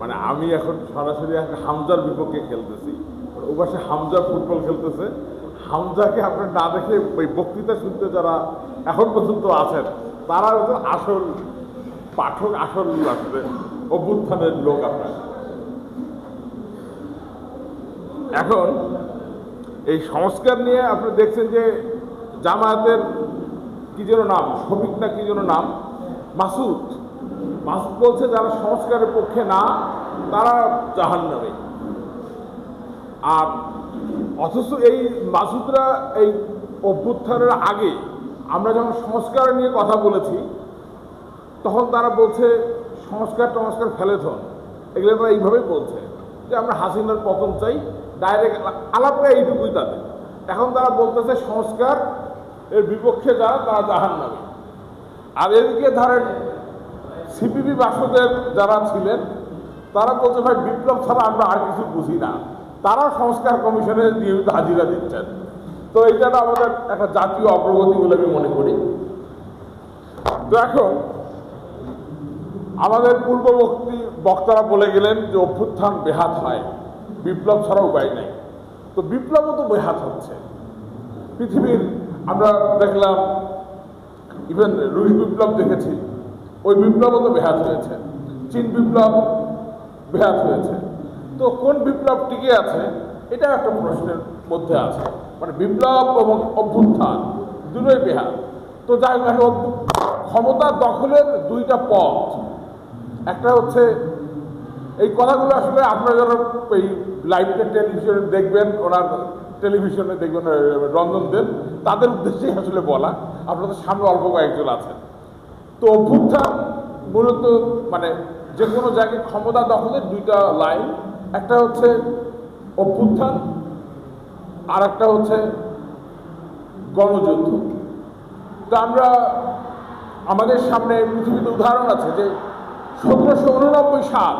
মানে আমি এখন সরাসরি একটা হামজার বিপক্ষে খেলতেছি। ও পাশে হামজা ফুটবল খেলতেছে। হামজাকে আপনার না দেখে ওই বক্তৃতা শুনতে যারা এখন পর্যন্ত আছেন, তারা হচ্ছে আসল পাঠক, আসল আসবে। অভ্যুত্থানের লোক আপনার। এখন এই সংস্কার নিয়ে আপনি দেখছেন যে জামায়াতের কি যেন নাম শফিক না কি যেন নাম, মাসুদ মাসুদ বলছে যারা সংস্কারের পক্ষে না, তারা জাহান নামে আর অথচ এই মাসুদরা এই অভ্যুত্থানের আগে আমরা যখন সংস্কার নিয়ে কথা বলেছি, তখন তারা বলছে, সংস্কার টংস্কার ফেলে ধন এগুলো তারা এইভাবেই বলছে, যে আমরা হাসিনার পতন চাই, ডাইরেক্ট আলাপটা এইটুকুই তাদের। এখন তারা বলতেছে, সংস্কার এর বিপক্ষে যারা তারা জাহান নামে আর এদিকে ধরেন সিপিবি বাসদের যারা ছিলেন, তারা বলছে, ভাই, বিপ্লব ছাড়া আমরা আর কিছু বুঝি না। তারা সংস্কার কমিশনে নিয়মিত হাজিরা দিচ্ছেন। তো এটা আমাদের একটা জাতীয় অগ্রগতি বলে আমি মনে করি। তো এখন, আমাদের পূর্ববর্তী বক্তারা বলে গেলেন যে, অভ্যুত্থান বেহাত হয়। বিপ্লব ছাড়া উপায় নেই। তো বিপ্লবও তো বেহাত হচ্ছে। পৃথিবীর, আমরা দেখলাম ইভেন রুশ বিপ্লব দেখেছি। ওই বিপ্লবও তো বেহাত হয়েছে। চীন বিপ্লব বেহাত হয়েছে। তো কোন বিপ্লব টিকে আছে? এটা একটা প্রশ্নের মধ্যে আছে। মানে বিপ্লব এবং অভ্যুত্থান দুটোই বেহাত তো যাই হোক ক্ষমতা দখলের দুইটা পথ। একটা হচ্ছে এই কথাগুলো আসলে আপনারা যারা এই লাইভটা টেলিভিশনে দেখবেন, ওনার টেলিভিশনে দেখবেন, রঞ্জন দেব, তাদের উদ্দেশ্যেই আসলে বলা। আপনাদের সামনে অল্প কয়েকজন আছেন। তো অভ্যুত্থান মূলত মানে যে কোনো জায়গায় ক্ষমতা দখলের দুইটা লাইন। একটা হচ্ছে অভ্যুত্থান আর একটা হচ্ছে গণযুদ্ধ। তো আমরা, আমাদের সামনে পৃথিবীতে উদাহরণ আছে যে সতেরোশো উননব্বই সাল,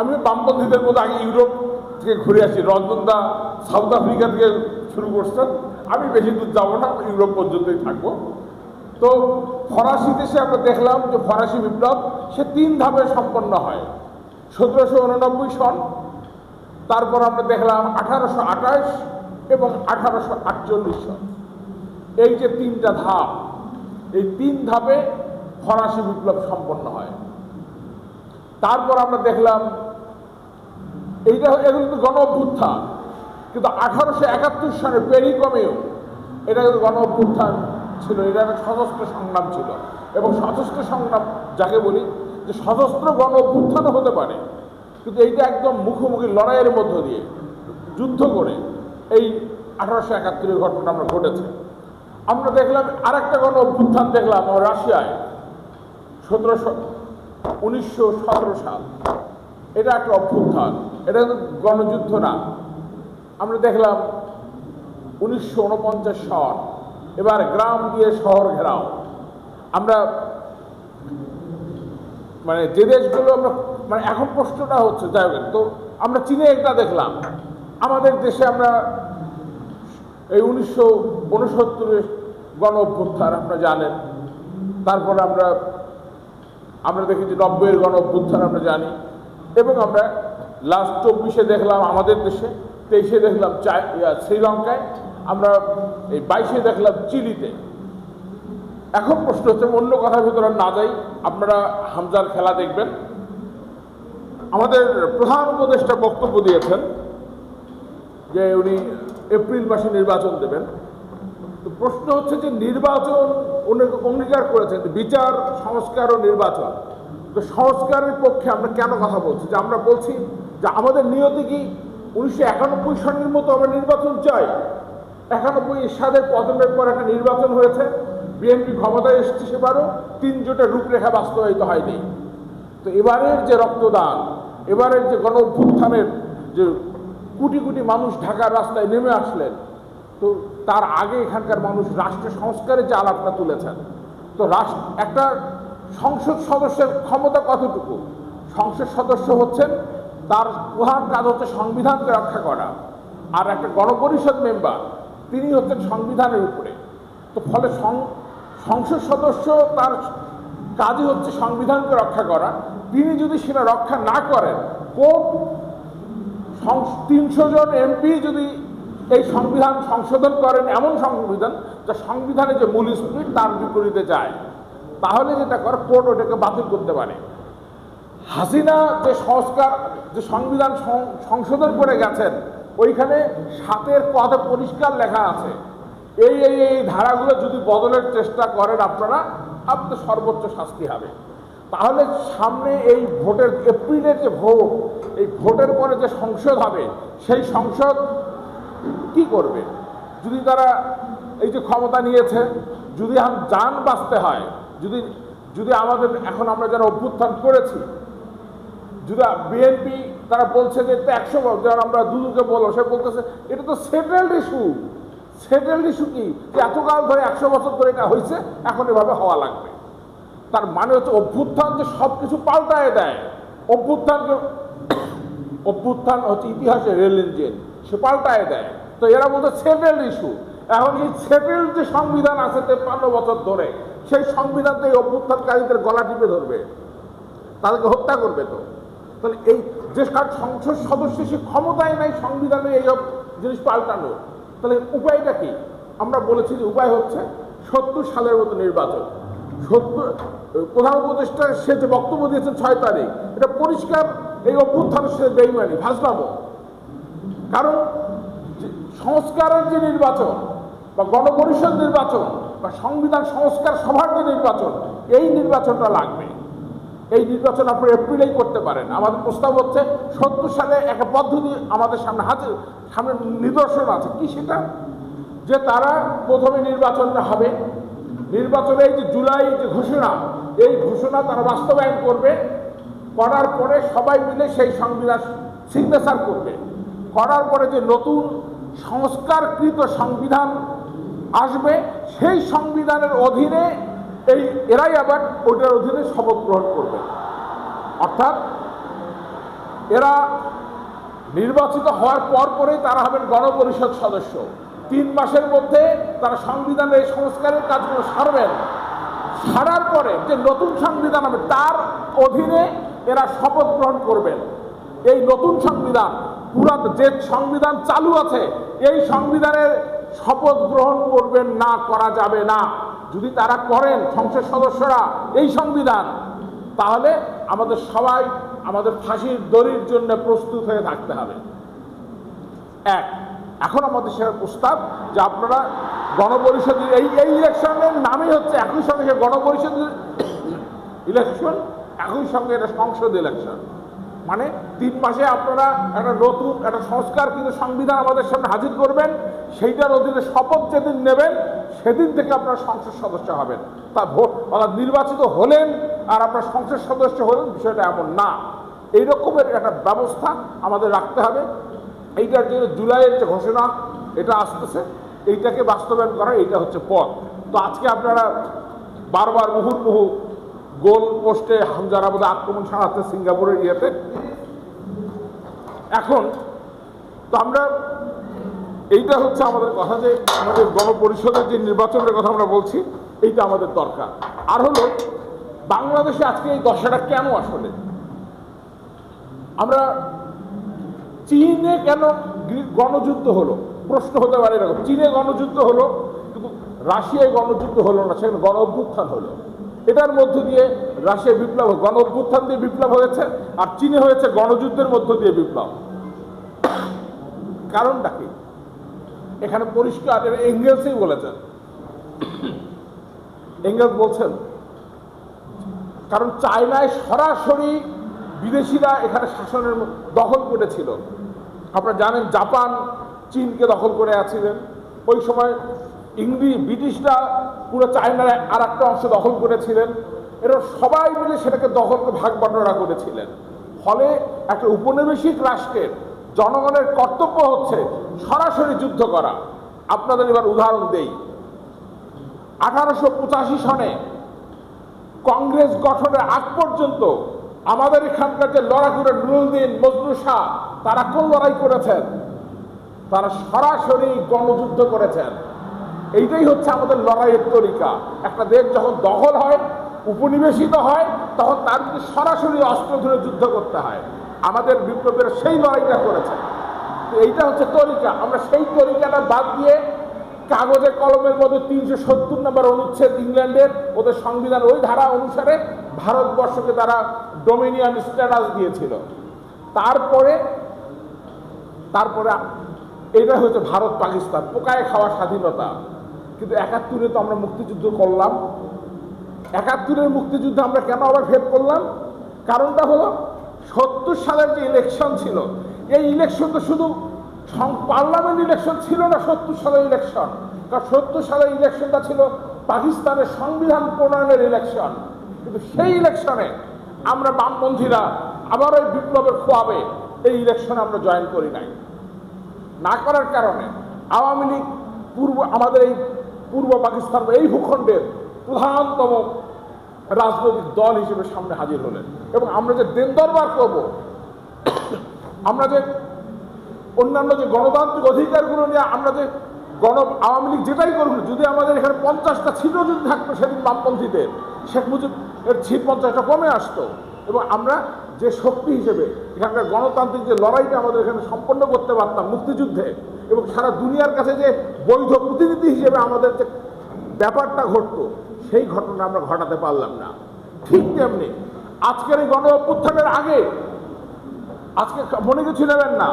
আমি বামপন্থীদের মধ্যে আগে ইউরোপ থেকে ঘুরে আসি রঞ্জনদা সাউথ আফ্রিকা থেকে শুরু করছেন আমি বেশি দূর যাব না, ইউরোপ পর্যন্তই থাকব। তো ফরাসি দেশে আমরা দেখলাম যে ফরাসি বিপ্লব, সে তিন ধাপে সম্পন্ন হয়। সতেরোশো উননব্বই সন, তারপর আমরা দেখলাম আঠারোশো আঠাশ এবং আঠারোশো আটচল্লিশ সন। এই যে তিনটা ধাপ, এই তিন ধাপে ফরাসি বিপ্লব সম্পন্ন হয়। তারপর আমরা দেখলাম, এইটা এগুলো তো গণ অভ্যুত্থান, কিন্তু আঠারোশো একাত্তর সালে পেরিকমেও এটা কিন্তু গণ অভ্যুত্থান ছিল এটা একটা সশস্ত্র সংগ্রাম ছিল। এবং সশস্ত্র সংগ্রাম, যাকে বলি যে সশস্ত্র গণ অভ্যুত্থান হতে পারে, কিন্তু এইটা একদম মুখোমুখি লড়াইয়ের মধ্য দিয়ে, যুদ্ধ করে এই আঠারোশো একাত্তরের ঘটনা আমরা ঘটেছে। আমরা দেখলাম আরেকটা গণ অভ্যুত্থান দেখলাম রাশিয়ায়, সতেরোশো, উনিশশো সাল। এটা একটা অভ্যুত্থান, এটা গণযুদ্ধ না। আমরা দেখলাম উনিশশো উনপঞ্চাশ সন এবার গ্রাম দিয়ে শহর ঘেরাও। আমরা মানে যে দেশগুলো আমরা মানে এখন প্রশ্নটা হচ্ছে, যাই হোক, তো আমরা চীনে একটা দেখলাম। আমাদের দেশে আমরা এই উনিশশো উনসত্তরের গণ অভ্যুত্থান, আপনারা জানেন। তারপর আমরা আমরা দেখেছি নব্বইয়ের গণ অভ্যুত্থান আমরা জানি। এবং আমরা লাস্ট চব্বিশে দেখলাম আমাদের দেশে, তেইশে দেখলাম শ্রীলঙ্কায়। আমরা এই বাইশে দেখলাম চিলিতে। এখন প্রশ্ন হচ্ছে অন্য কথার ভিতরে না যাই, আপনারা হামজার খেলা দেখবেন। আমাদের প্রধান উপদেষ্টা বক্তব্য দিয়েছেন যে উনি এপ্রিল মাসে নির্বাচন দেবেন। তো প্রশ্ন হচ্ছে যে নির্বাচন উনি অঙ্গীকার করেছেন, বিচার, সংস্কার ও নির্বাচন। তো সংস্কারের পক্ষে আমরা কেন কথা বলছি? যে আমরা বলছি যে আমাদের নিয়তি কি? উনিশশো একানব্বই সনের মতো আমরা নির্বাচন চাই। একানব্বই এরশাদের পতনের পর একটা নির্বাচন হয়েছে। বিএনপি ক্ষমতায় এসেছে সেবারও তিন জোটের রূপরেখা বাস্তবায়িত হয়নি। তো এবারের যে রক্তদান, এবারের যে গণ অভ্যুত্থানের যে কোটি কোটি মানুষ ঢাকার রাস্তায় নেমে আসলেন, তো তার আগে এখানকার মানুষ রাষ্ট্র সংস্কারের যে আলাপটা তুলেছেন, তো রাষ্ট্র একটা সংসদ সদস্যের ক্ষমতা কতটুকু? সংসদ সদস্য হচ্ছেন তার প্রধান কাজ হচ্ছে সংবিধানকে রক্ষা করা, আর একটা গণপরিষদ মেম্বার তিনি হচ্ছেন সংবিধানের উপরে। তো ফলে সংসদ সদস্য তার কাজই হচ্ছে সংবিধানকে রক্ষা করা। তিনি যদি সেটা রক্ষা না করেন কোর্ট তিনশো জন এমপি যদি এই সংবিধান সংশোধন করেন এমন সংবিধান, যা সংবিধানে যে মূল স্পিরিট তার বিপরীতে যায়, তাহলে যেটা করে, কোর্ট ওটাকে বাতিল করতে পারে। হাসিনা যে সংস্কার, যে সংবিধান সংশোধন করে গেছেন ওইখানে সাতের পদে পরিষ্কার লেখা আছে। এই এই এই ধারাগুলো যদি বদলের চেষ্টা করেন আপনারা, আপনাদের সর্বোচ্চ শাস্তি হবে। তাহলে সামনে এই ভোটের এপ্রিলের যে ভোট, এই ভোটের পরে যে সংসদ হবে, সেই সংসদ কি করবে? যদি তারা এই যে ক্ষমতা নিয়েছে, যদি যান বাঁচতে হয়, যদি যদি আমাদের, এখন আমরা যারা অভ্যুত্থান করেছি, যদি বিএনপি তারা বলছে যে একশো যারা আমরা দুদুকে বলো সে বলতেছে, এটা তো সেটেলড ইস্যু। সেটেলড ইস্যু কি? যে এতকাল ধরে একশো বছর ধরে এটা হয়েছে, এখন এভাবে হওয়া লাগবে। তার মানে হচ্ছে অভ্যুত্থান যে সব কিছু পাল্টায় দেয়। অভ্যুত্থানকে অভ্যুত্থান হচ্ছে ইতিহাসে রেল ইঞ্জিন, সে পাল্টায় দেয়। তো এরা বলতে সেটেলড ইস্যু। এখন এই সেটেলড যে সংবিধান আছে তেপ্পান্ন বছর ধরে, সেই সংবিধান তো এই অভ্যুত্থানকারীদের গলা টিপে ধরবে। তাদেরকে হত্যা করবে তো। তাহলে এই যে কার সংসদ সদস্য সে ক্ষমতায় নাই, সংবিধানে এই সব জিনিস পাল্টানো তাহলে উপায়টা কি? আমরা বলেছি যে উপায় হচ্ছে সত্তর সালের মতো নির্বাচন। সত্তর প্রধান উপদেষ্টা সে যে বক্তব্য দিয়েছেন ছয় তারিখ, এটা পরিষ্কার এই অভ্যুত্থানের সে বেইমানি ভাজলামো কারণ সংস্কারের যে নির্বাচন বা গণপরিষদ নির্বাচন বা সংবিধান সংস্কার সভার যে নির্বাচন, এই নির্বাচনটা লাগবে। এই নির্বাচন আপনি এপ্রিলেই করতে পারেন। আমাদের প্রস্তাব হচ্ছে সত্তর সালে একটা পদ্ধতি আমাদের সামনে হাজির সামনে নিদর্শন আছে। কি সেটা? যে তারা প্রথমে নির্বাচনটা হবে। নির্বাচনে এই যে জুলাই যে ঘোষণা, এই ঘোষণা তারা বাস্তবায়ন করবে। করার পরে সবাই মিলে সেই সংবিধান সিগনেচার করবে। করার পরে যে নতুন সংস্কারকৃত সংবিধান আসবে, সেই সংবিধানের অধীনে এই এরাই আবার ওইটার অধীনে শপথ গ্রহণ করবে। অর্থাৎ এরা নির্বাচিত হওয়ার পর পরেই তারা হবেন গণপরিষদ সদস্য। তিন মাসের মধ্যে তারা সংবিধানের সংস্কারের কাজগুলো সারবেন। সারার পরে যে নতুন সংবিধান হবে, তার অধীনে এরা শপথ গ্রহণ করবেন। এই নতুন সংবিধান পুরা যে সংবিধান চালু আছে, এই সংবিধানের শপথ গ্রহণ করবেন না, করা যাবে না। যদি তারা করেন সংসদ সদস্যরা এই সংবিধান, তাহলে আমাদের সবাই আমাদের ফাঁসির দড়ির জন্য প্রস্তুত হয়ে থাকতে হবে। এক, এখন আমাদের সেটা প্রস্তাব যে আপনারা গণপরিষদের এই এই ইলেকশনের নামই হচ্ছে একই সঙ্গে সে গণপরিষদ ইলেকশন, একই সঙ্গে এটা সংসদ ইলেকশন। মানে তিন মাসে আপনারা একটা নতুন, একটা সংস্কার কিন্তু সংবিধান আমাদের সামনে হাজির করবেন, সেইটার অধীনে শপথ যেদিন নেবেন সেদিন থেকে আপনারা সংসদ সদস্য হবেন। তা ভোট অর্থাৎ নির্বাচিত হলেন আর আপনার সংসদ সদস্য হলেন, বিষয়টা এমন না। এই রকমের একটা ব্যবস্থা আমাদের রাখতে হবে। এইটার জন্য জুলাইয়ের যে ঘোষণা, এটা আসতেছে। এইটাকে বাস্তবায়ন করা, এইটা হচ্ছে পথ। তো আজকে আপনারা বারবার মুহুর্মুহু গোল পোস্টে হামজার আবাদে আক্রমণ সারাচ্ছে সিঙ্গাপুরের ইয়েতে। এখন তো আমরা এইটা হচ্ছে আমাদের কথা যে আমাদের গণপরিষদের যে নির্বাচনের কথা আমরা বলছি, এইটা আমাদের দরকার। আর হলো, বাংলাদেশে আজকে এই দশাটা কেন আসলে? আমরা চীনে কেন গণযুদ্ধ হলো? প্রশ্ন হতে পারে এরকম। চীনে গণযুদ্ধ হলো, কিন্তু রাশিয়ায় গণযুদ্ধ হলো না, সেখানে গণ অভ্যুত্থান হলো। এটার মধ্য দিয়ে রাশিয়া বিপ্লব গণ অভ্যুত্থান দিয়ে বিপ্লব হয়েছে, আর চীনে হয়েছে গণযুদ্ধের মধ্য দিয়ে বিপ্লব। কারণটা কি? এখানে পরিষ্কার, এটা এঙ্গেলসই বলেছেন। এঙ্গেলস বলছেন, কারণ চায়নায় সরাসরি বিদেশিরা এখানে শাসনের দখল করেছিল। আপনারা জানেন, জাপান চীনকে দখল করে আছিলেন। ওই সময় ইংরেজ ব্রিটিশরা পুরো চায়নার আর একটা অংশ দখল করেছিলেন। এরা সবাই মিলে সেটাকে দখল ভাগ বন্টনা করেছিলেন। ফলে একটা উপনিবেশিক রাষ্ট্রের জনগণের কর্তব্য হচ্ছে সরাসরি যুদ্ধ করা। আপনাদের এবার উদাহরণ দেই। আঠারোশো পঁচাশি সনে কংগ্রেস গঠনের আগ পর্যন্ত আমাদের এখানকার যে লড়াকুড়ে নুরুদ্দিন মজনু শাহ, তারা কোন লড়াই করেছেন? তারা সরাসরি গণযুদ্ধ করেছেন। এইটাই হচ্ছে আমাদের লড়াইয়ের তরিকা। একটা দেশ যখন দখল হয়, উপনিবেশিত হয়, তখন তার সরাসরি অস্ত্র ধরে যুদ্ধ করতে হয়। আমাদের বিপ্লবের সেই লড়াইটা করেছে। এইটা হচ্ছে তরিকা। আমরা সেই তরিকাটা বাদ দিয়ে কাগজে, কলমের মধ্যে তিনশো সত্তর নম্বর অনুচ্ছেদ ইংল্যান্ডের, ওদের সংবিধান ওই ধারা অনুসারে ভারতবর্ষকে তারা ডোমিনিয়ন স্ট্যাটাস দিয়েছিল। তারপরে তারপরে এটা হচ্ছে ভারত পাকিস্তান। পোকায় খাওয়া স্বাধীনতা। কিন্তু একাত্তরে তো আমরা মুক্তিযুদ্ধ করলাম। একাত্তরের মুক্তিযুদ্ধে আমরা কেন আবার ভেদ করলাম? কারণটা হলো সত্তর সালের যে ইলেকশন ছিল, এই ইলেকশন তো শুধু পার্লামেন্ট ইলেকশন ছিল না সত্তর সালের ইলেকশন কারণ সত্তর সালের ইলেকশনটা ছিল পাকিস্তানের সংবিধান প্রণয়নের ইলেকশন কিন্তু সেই ইলেকশনে আমরা বামপন্থীরা আবার ওই বিপ্লবের খোয়াবে এই ইলেকশনে আমরা জয়েন করি নাই। না করার কারণে আওয়ামী লীগ পূর্ব আমাদের এই পূর্ব পাকিস্তান এই ভূখণ্ডের প্রধানতম রাজনৈতিক দল হিসেবে সামনে হাজির হলেন। এবং আমরা যে দেন দরবার করব, আমরা যে অন্যান্য যে গণতান্ত্রিক অধিকারগুলো নিয়ে আমরা যে গণ আওয়ামী লীগ যেটাই করুন যদি আমাদের এখানে পঞ্চাশটা ছিল যদি থাকতো সেদিন বামপন্থীদের, শেখ মুজিব এর ছিট পঞ্চাশটা কমে আসতো। এবং আমরা যে শক্তি হিসেবে এখানকার গণতান্ত্রিক যে লড়াইটা আমাদের এখানে সম্পন্ন করতে পারতাম মুক্তিযুদ্ধে, এবং সারা দুনিয়ার কাছে যে বৈধ প্রতিনিধি হিসেবে আমাদের যে ব্যাপারটা ঘটতো সেই ঘটনা আমরা ঘটাতে পারলাম না। ঠিক তেমনি আজকের এই গণ অভ্যুত্থানের আগে, আজকে মনে কিছু নেবেন না,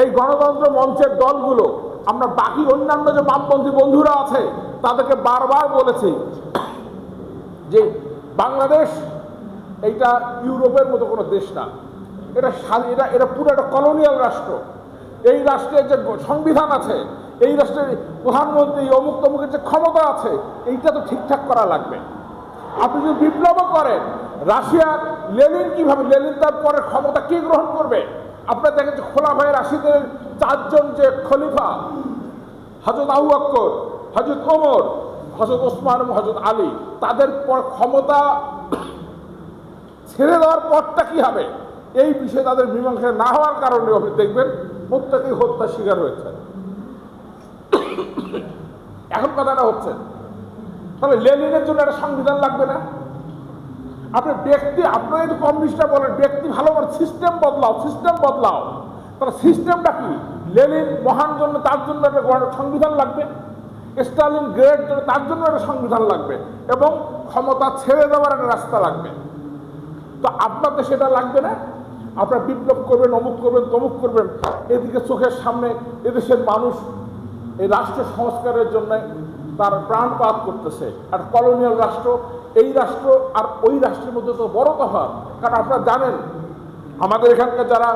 এই গণতন্ত্র মঞ্চের দলগুলো, আমরা বাকি অন্যান্য যে বামপন্থী বন্ধুরা আছে, তাদেরকে বারবার বলেছি যে বাংলাদেশ এইটা ইউরোপের মতো কোনো দেশ না। এটা এটা এটা পুরো একটা কলোনিয়াল রাষ্ট্র। এই রাষ্ট্রের যে সংবিধান আছে এই রাষ্ট্রের প্রধানমন্ত্রী অমুক তমুকের যে ক্ষমতা আছে, এইটা তো ঠিকঠাক করা লাগবে। আপনি যদি বিপ্লবও করেন, রাশিয়া, লেনিন কীভাবে, লেনিন তার পরের ক্ষমতা কে গ্রহণ করবে? আপনার দেখেন যে খোলা ভাই রাশিদের চারজন যে খলিফা হজরত আবু বক্কর হজরত ওমর হজরত ওসমান এবং হজরত আলী, তাদের পর ক্ষমতা ছেড়ে দেওয়ার পরটা কি হবে? এই বিষয়ে তাদের মীমাংসা না হওয়ার কারণে আপনি দেখবেন প্রত্যেকেই হত্যার শিকার হয়েছে এখন কথাটা হচ্ছে তাহলে লেনিনের জন্য একটা সংবিধান লাগবে না। আপনি ব্যক্তি আপনার যদি কমিউনিস্টরা বলেন, ব্যক্তি ভালো করে সিস্টেম বদলাও সিস্টেম বদলাও, তাহলে সিস্টেমটা কি? লেনিন মহান জন্য তার জন্য একটা সংবিধান লাগবে, স্টালিন গ্রেট জন্য তার জন্য একটা সংবিধান লাগবে, এবং ক্ষমতা ছেড়ে দেওয়ার একটা রাস্তা লাগবে। তো আপনাদের সেটা লাগবে না। আপনারা বিপ্লব করবেন, অমুক করবেন, তমুক করবেন, এদিকে চোখের সামনে এদেশের মানুষ এই রাষ্ট্র সংস্কারের জন্য তার প্রাণপাত করতেছে। আর কলোনিয়াল রাষ্ট্র, এই রাষ্ট্র আর ওই রাষ্ট্রের মধ্যে তো বড় তফাৎ। কারণ আপনারা জানেন, আমাদের এখানকার যারা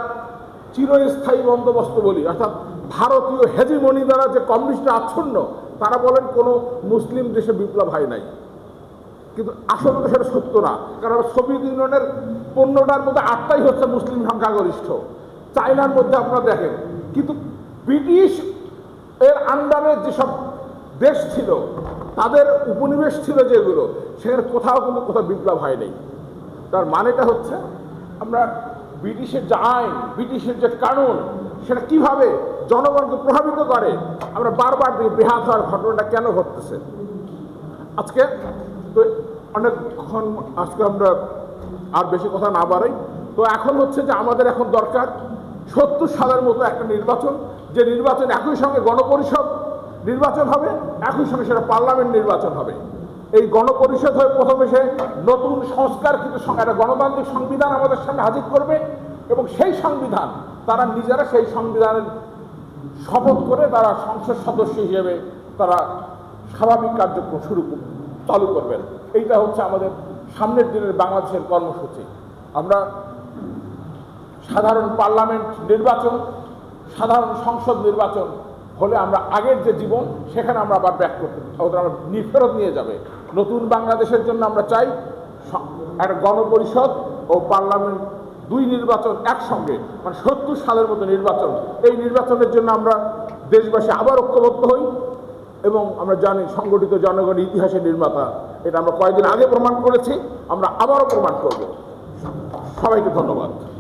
চিরস্থায়ী বন্দোবস্ত বলি, অর্থাৎ ভারতীয় হেজিমনি দ্বারা যে কমিউনিস্ট আচ্ছন্ন, তারা বলেন কোনো মুসলিম দেশে বিপ্লব হয় নাই। কিন্তু আসলে তো সেটা সত্য না। কারণ সোভিয়েত ইউনিয়নের পণ্যটার মধ্যে আটটাই হচ্ছে মুসলিম সংখ্যাগরিষ্ঠ। চায়নার মধ্যে আপনারা দেখেন, কিন্তু ব্রিটিশ এর আন্ডারে যেসব দেশ ছিল, তাদের উপনিবেশ ছিল যেগুলো, সেখানে কোথাও কিন্তু কোথাও বিপ্লব হয় নাই। তার মানেটা হচ্ছে, আমরা ব্রিটিশের যে আইন, ব্রিটিশের যে কানুন, সেটা কীভাবে জনগণকে প্রভাবিত করে, আমরা বারবার বেহাত হওয়ার ঘটনাটা কেন ঘটতেছে? আজকে তো অনেকক্ষণ আজকে আমরা আর বেশি কথা না বাড়াই। তো এখন হচ্ছে যে আমাদের এখন দরকার সত্তর সালের মতো একটা নির্বাচন যে নির্বাচন একই সঙ্গে গণপরিষদ নির্বাচন হবে, একই সঙ্গে সেটা পার্লামেন্ট নির্বাচন হবে। এই গণপরিষদ হয়ে প্রথমে সে নতুন সংস্কার কিন্তু একটা গণতান্ত্রিক সংবিধান আমাদের সামনে হাজির করবে এবং সেই সংবিধান তারা নিজেরা সেই সংবিধানের শপথ করে তারা সংসদ সদস্য হিসেবে তারা স্বাভাবিক কার্যক্রম শুরু চালু করবেন। এইটা হচ্ছে আমাদের সামনের দিনের বাংলাদেশের কর্মসূচি। আমরা সাধারণ পার্লামেন্ট নির্বাচন সাধারণ সংসদ নির্বাচন হলে আমরা আগের যে জীবন, সেখানে আমরা আবার ব্যাক করতে ওদের আমরা নি- ফেরত নিয়ে যাবে। নতুন বাংলাদেশের জন্য আমরা চাই একটা গণপরিষদ ও পার্লামেন্ট দুই নির্বাচন একসঙ্গে মানে সত্তর সালের মতো নির্বাচন। এই নির্বাচনের জন্য আমরা দেশবাসী আবার ঐক্যবদ্ধ হই এবং আমরা জানি সংগঠিত জনগণ ইতিহাসের নির্মাতা। এটা আমরা কয়েকদিন আগে প্রমাণ করেছি, আমরা আবারও প্রমাণ করব। সবাইকে ধন্যবাদ।